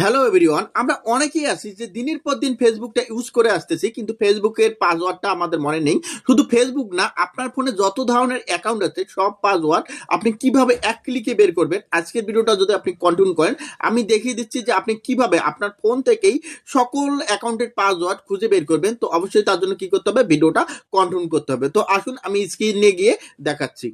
Hello everyone আমরা অনেকেই আছি যে দিনের পর দিন ফেসবুকটা ইউজ করে আসতেছি, কিন্তু ফেসবুকের পাসওয়ার্ডটা আমাদের মনে নেই। শুধু ফেসবুক না, আপনার ফোনে যত ধরনের অ্যাকাউন্ট আছে, সব পাসওয়ার্ড আপনি কীভাবে এক ক্লিকে বের করবেন, আজকের ভিডিওটা যদি আপনি কন্টিনিউ করেন, আমি দেখিয়ে দিচ্ছি যে আপনি কীভাবে আপনার ফোন থেকেই সকল অ্যাকাউন্টের পাসওয়ার্ড খুঁজে বের করবেন। তো অবশ্যই তার জন্য কি করতে হবে? ভিডিওটা কন্টিনিউ করতে হবে। তো আসুন, আমি স্ক্রিনে গিয়ে দেখাচ্ছি।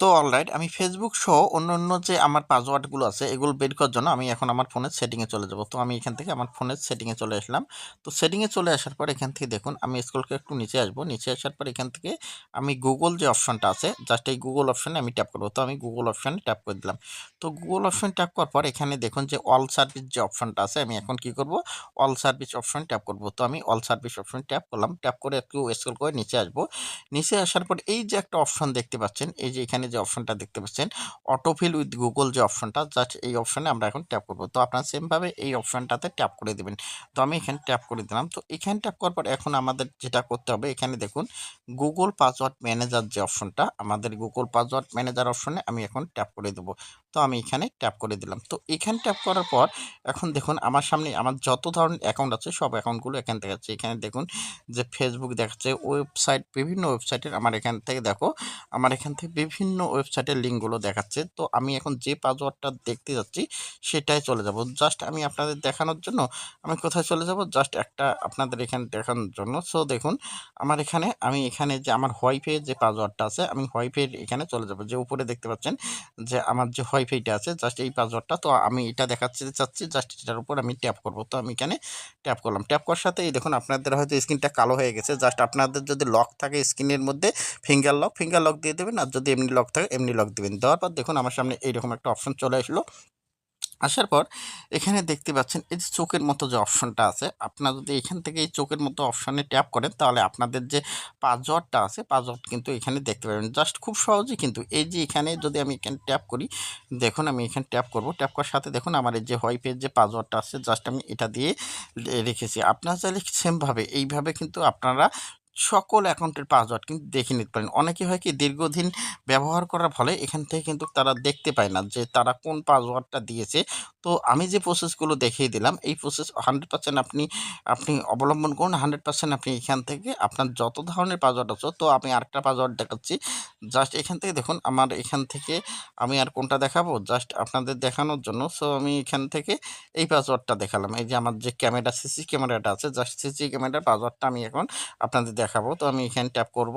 তো অলরাইট আমি ফেসবুক সহ অন্য অন্য যে আমার পাসওয়ার্ডগুলো আছে, এগুলো বের করার জন্য আমি এখন আমার ফোনের সেটিংয়ে চলে যাব। তো আমি এখান থেকে আমার ফোনের সেটিংয়ে চলে আসলাম। তো সেটিংয়ে চলে আসার পর এখান থেকে দেখুন, আমি স্কুলকে একটু নিচে আসব। নিচে আসার পর এখান থেকে আমি গুগল যে অপশনটা আছে জাস্ট এই গুগল অপশনে আমি ট্যাপ করব। তো আমি গুগল অপশনে ট্যাপ করে দিলাম। তো গুগল অপশন ট্যাপ করার পর এখানে দেখুন যে অল সার্ভিস যে অপশনটা আছে, আমি এখন কি করব? অল সার্ভিস অপশন ট্যাপ করব। তো আমি অল সার্ভিস অপশন ট্যাপ করলাম। ট্যাপ করে একটু স্ক্রল করে নিচে আসব। নিচে আসার পর এই যে একটা অপশন দেখতে পাচ্ছেন, এই যে এখানে যে অপশনটা দেখতে পাচ্ছেন অটোফিল উইথ গুগল যে অপশনটা জাস্ট এই অপশনে আমরা এখন ট্যাপ করব। তো আপনারা সেমভাবে এই অপশনটাতে ট্যাপ করে দেবেন। তো আমি এখানে ট্যাপ করে দিলাম। তো এখানে ট্যাপ করার পর এখন আমাদের যেটা করতে হবে, এখানে দেখুন গুগল পাসওয়ার্ড ম্যানেজার যে অপশনটা আমাদের গুগল পাসওয়ার্ড ম্যানেজার অপশনে আমি এখন ট্যাপ করে দেবো। তো আমি এখানে ট্যাপ করে দিলাম। তো এখানে ট্যাপ করার পর এখন দেখুন আমার সামনে আমার যত ধরনের অ্যাকাউন্ট আছে সব অ্যাকাউন্টগুলো এখান থেকে আছে এখানে দেখুন যে ফেসবুক দেখাচ্ছে ওয়েবসাইট বিভিন্ন ওয়েবসাইটের আমার এখান থেকে দেখো, আমার এখান থেকে বিভিন্ন ওয়েবসাইটের লিঙ্কগুলো দেখাচ্ছে। তো আমি এখন যে পাসওয়ার্ডটা দেখতে যাচ্ছি সেটাই চলে যাব। জাস্ট আমি আপনাদের দেখানোর জন্য, আমি কোথায় চলে যাব? জাস্ট একটা আপনাদের এখানে দেখানোর জন্য। সো দেখুন আমার এখানে, আমি এখানে যে আমার হোয়াইফাই যে পাসওয়ার্ডটা আছে, আমি হোয়াইফাই এখানে চলে যাব। যে উপরে দেখতে পাচ্ছেন যে আমার যে হোয়াইফাইটা আছে জাস্ট এই পাসওয়ার্ডটা তো আমি এটা দেখাচ্ছি চাচ্ছি জাস্ট এটার উপর আমি ট্যাপ করব। তো আমি এখানে ট্যাপ করলাম। ট্যাপ করার সাথে এই দেখুন, আপনাদের হয়তো স্ক্রিনটা কালো হয়ে গেছে। জাস্ট আপনাদের যদি লক থাকে স্ক্রিনের মধ্যে ফিঙ্গার লক ফিঙ্গার লক দিয়ে দেবেন। আর যদি এমনি লক থাকে, এমনি লক দেবেন। দেওয়ার পর দেখুন, আমার সামনে এইরকম একটা অপশন চলে আসলো। আসার পর এখানে দেখতে পাচ্ছেন এই যে চোখের মতো যে অপশনটা আছে, আপনারা যদি এখান থেকে এই চোখের মতো অপশানে ট্যাপ করেন, তাহলে আপনাদের যে পাসওয়ার্ডটা আছে পাসওয়ার্ড কিন্তু এখানে দেখতে পাবেন। জাস্ট খুব সহজে কিন্তু এই যে এখানে যদি আমি এখানে ট্যাপ করি, দেখুন আমি এখানে ট্যাপ করব। ট্যাপ করার সাথে দেখুন আমার এই যে হোয়াইপের যে পাসওয়ার্ডটা আছে জাস্ট আমি এটা দিয়ে রেখেছি। আপনারা চাইলে সেমভাবে, এইভাবে কিন্তু আপনারা সকল অ্যাকাউন্টের পাসওয়ার্ড কিন্তু দেখে নিতে পারেন। অনেকে হয় কি দীর্ঘদিন ব্যবহার করার ফলে এখান থেকে কিন্তু তারা দেখতে পায় না যে তারা কোন পাসওয়ার্ডটা দিয়েছে। তো আমি যে প্রসেসগুলো দেখিয়ে দিলাম, এই প্রসেস হান্ড্রেড পার্সেন্ট আপনি আপনি অবলম্বন করুন। হান্ড্রেড পার্সেন্ট আপনি এখান থেকে আপনার যত ধরনের পাসওয়ার্ড আছে, তো আমি আরেকটা পাসওয়ার্ড দেখাচ্ছি। জাস্ট এখান থেকে দেখুন, আমার এখান থেকে আমি আর কোনটা দেখাবো? জাস্ট আপনাদের দেখানোর জন্য। সো আমি এখান থেকে এই পাসওয়ার্ডটা দেখালাম। এই যে আমার যে ক্যামেরা সিসি ক্যামেরাটা আছে জাস্ট সিসি ক্যামেরার পাসওয়ার্ডটা আমি এখন আপনাদের দেখাবো। তো আমি এখানে ট্যাপ করব।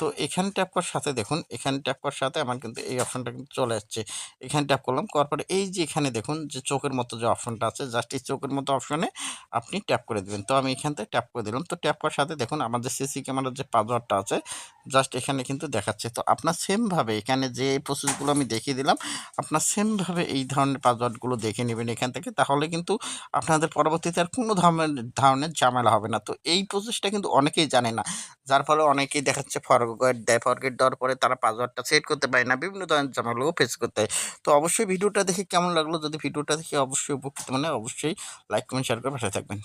তো এখানে ট্যাপ করার সাথে দেখুন, এখানে ট্যাপ করার সাথে আমার কিন্তু এই অপশনটা কিন্তু চলে আসছে। এখানে ট্যাপ করলাম। করার পরে এই যে এখানে দেখুন যে চোখের মতো যে অপশনটা আছে জাস্ট এই চোখের মতো অপশনে আপনি ট্যাপ করে দেবেন। তো আমি এখান থেকে ট্যাপ করে দিলাম। তো ট্যাপ করার সাথে দেখুন আমাদের সিসি ক্যামেরার যে পাসওয়ার্ডটা আছে জাস্ট এখানে কিন্তু দেখাচ্ছে। তো আপনার সেমভাবে এখানে যে প্রসেসগুলো আমি দেখিয়ে দিলাম, আপনার সেমভাবে এই ধরনের পাসওয়ার্ডগুলো দেখে নেবেন এখান থেকে। তাহলে কিন্তু আপনাদের পরবর্তীতে আর কোনো ধরনের ধরনের ঝামেলা হবে না। তো এই প্রসেসটা কিন্তু অনেকেই জানে না। যার ফলে অনেকেই দেখাচ্ছে ফরগেট দেয় ফরগেট দেওয়ার পরে তারা পাসওয়ার্ডটা সেট করতে পারে না। বিভিন্ন ধরনের ঝামেলাও ফেস করতে হয়। তো অবশ্যই ভিডিওটা দেখে কেমন লাগল? যদি ভিডিওটা দেখে অবশ্যই উপকৃত মানে অবশ্যই লাইক কমেন্ট শেয়ার করে পাশে থাকবেন।